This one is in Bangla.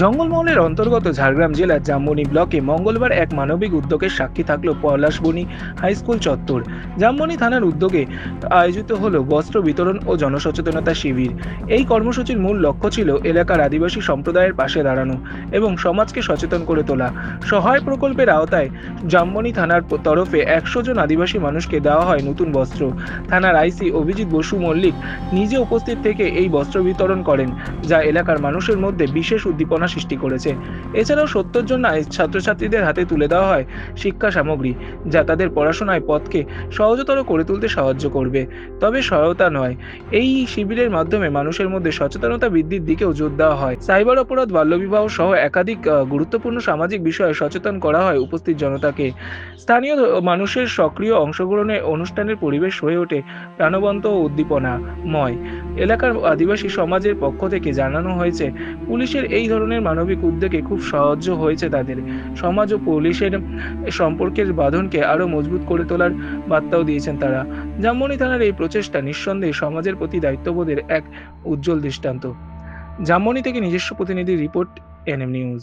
জঙ্গলমহলের অন্তর্গত ঝাড়গ্রাম জেলার জামবনি ব্লকে মঙ্গলবার এক মানবিক উদ্যোগের সাক্ষী থাকল পলাশবনি হাই স্কুল চত্বর। জামবনি থানার উদ্যোগে আয়োজিত হলো বস্ত্র বিতরণ ও জনসচেতনতা শিবির। এই কর্মসূচির মূল লক্ষ্য ছিল এলাকার আদিবাসী সম্প্রদায়ের পাশে দাঁড়ানো এবং সমাজকে সচেতন করে তোলা। সহায় প্রকল্পের আওতায় জামবনি থানার তরফে একশো জন আদিবাসী মানুষকে দেওয়া হয় নতুন বস্ত্র। থানার আইসি অভিজিৎ বসু মল্লিক নিজে উপস্থিত থেকে এই বস্ত্র বিতরণ করেন, যা এলাকার মানুষের মধ্যে বিশেষ উদ্দীপনা সৃষ্টি করেছে। এছাড়াও সত্তর জন ছাত্রছাত্রীদের হাতে তুলে দেওয়া হয় শিক্ষা সামগ্রী, যা তাদের পড়াশোনায় পথকে সহজতর করে তুলতে সাহায্য করবে। তবে সহায়তা নয়, এই শিবিরের মাধ্যমে মানুষের মধ্যে সচেতনতা বৃদ্ধির দিকেও জোর দেওয়া হয়। সাইবার অপরাধ, বাল্যবিবাহ সহ একাধিক গুরুত্বপূর্ণ সামাজিক বিষয়ে সচেতন করা হয় উপস্থিত জনতাকে স্থানীয় মানুষের সক্রিয় অংশগ্রহণে অনুষ্ঠানের পরিবেশ হয়ে ওঠে প্রাণবন্ত ও উদ্দীপনাময়। এলাকার আদিবাসী সমাজের পক্ষ থেকে জানানো হয়েছে, পুলিশের এই ধরনের মানবিক উদ্যোগে খুব সাহায্য হয়েছে তাদের। সমাজ ও পুলিশের সম্পর্কের বাঁধনকে আরও মজবুত করে তোলার বার্তাও দিয়েছেন তারা। জামমনি থানার এই প্রচেষ্টা নিঃসন্দেহে সমাজের প্রতি দায়িত্ববোধের এক উজ্জ্বল দৃষ্টান্ত। জামমনি থেকে নিজস্ব প্রতিনিধি রিপোর্ট এনএম নিউজ।